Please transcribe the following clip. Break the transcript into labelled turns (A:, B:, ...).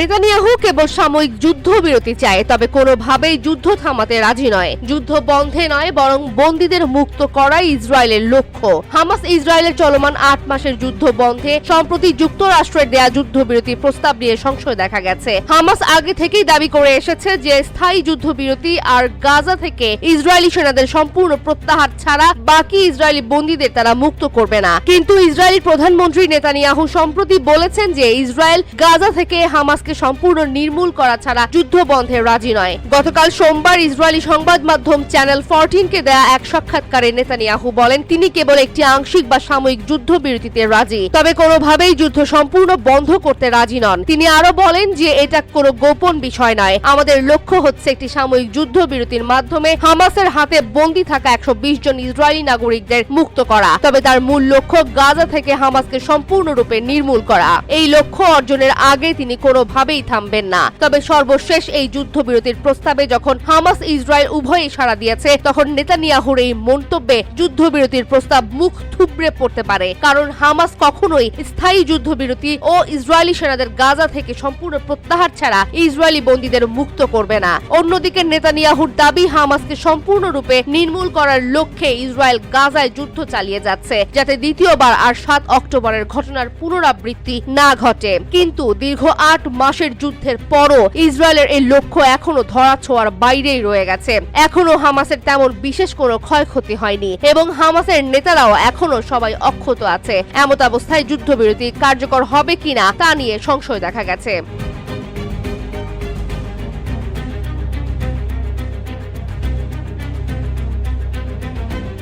A: Netanyahu কেবল সাময়িক যুদ্ধবিরতি চায়, তবে কোনোভাবেই যুদ্ধ থামাতে রাজি নয়। যুদ্ধ বন্ধে নয়, বরং বন্দীদের মুক্ত করাই ইসরায়েলের লক্ষ্য। হামাস ইসরায়েলের চলমান আট মাসের যুদ্ধ বন্ধে, সম্প্রতি যুক্তরাষ্ট্রের দেয়া যুদ্ধবিরতি প্রস্তাব নিয়ে সংশয় দেখা গেছে। হামাস আগে থেকেই দাবি করে এসেছে যে, স্থায়ী যুদ্ধবিরতি আর গাজা থেকে ইসরায়েলি সেনাদের সম্পূর্ণ প্রত্যাহার ছাড়া বাকি ইসরায়েলি বন্দীদের তারা মুক্ত করবে না। কিন্তু ইসরায়েলি প্রধানমন্ত্রী নেতানিয়াহু সম্প্রতি বলেছেন যে, ইসরায়েল গাজা থেকে হামাসকে সম্পূর্ণ নির্মূল করা ছাড়া যুদ্ধ বন্ধে রাজি নয়। গতকাল সোমবার ইসরায়েলি সংবাদ মাধ্যম চ্যানেল ফরটিন কে দেয়া এক সাক্ষাৎকারে নেতানিয়াহু বলেন, তিনি কেবল একটি আংশিক বা সাময়িক যুদ্ধবিরতিতে রাজি, তবে কোনোভাবেই যুদ্ধ সম্পূর্ণ বন্ধ করতে রাজি নন। তিনি আরও বলেন যে এটা কোনো গোপন বিষয় নয়। আমাদের লক্ষ্য হচ্ছে একটি সাময়িক যুদ্ধবিরতির মাধ্যমে হামাসের হাতে বন্দী থাকা একশো বিশ জন ইসরায়েলি নাগরিকদের মুক্ত করা, তবে তার মূল লক্ষ্য গাজা থেকে হামাসকে সম্পূর্ণরূপে নির্মূল করা। এই লক্ষ্য অর্জনের আগে তিনি কোনোভাবেই থামবেন না। তবে সর্বশেষ এই যুদ্ধবিরতির প্রস্তাবে যখন হামাস ইসরায়েল উভয়ই সাড়া দিয়েছে, তখন নেতানিয়াহুর এই মন্তব্যে যুদ্ধবিরতির প্রস্তাব মুখ থুবড়ে পড়তে পারে। কারণ হামাস কখনোই স্থায়ী যুদ্ধবিরতি ও ইসরায়েলি সেনাদের গাজা থেকে সম্পূর্ণ প্রত্যাহার ছাড়া ইসরায়েলি বন্দীদের মুক্ত করবে না। অন্যদিকে নেতানিয়াহুর দাবি হামাসকে সম্পূর্ণরূপে নির্মূল করার লক্ষ্যে ইসরায়েল গাজায় যুদ্ধ চালিয়ে যাচ্ছে, যাতে দ্বিতীয়বার আর সাত অক্টোবরের ঘটনার পুনরাবৃত্তি না ঘটে। কিন্তু দীর্ঘ আট মাসের যুদ্ধের পরও ইসরায়েলের এই লক্ষ্য এখনও ধরা ছোঁয়ার বাইরেই রয়ে গেছে। এখনও হামাসের তেমন বিশেষ কোনো ক্ষয়ক্ষতি হয়নি এবং হামাসের নেতারাও এখনও সবাই অক্ষত আছে। এমত অবস্থায় যুদ্ধবিরতি কার্যকর হবে কিনা তা নিয়ে সংশয় দেখা গেছে।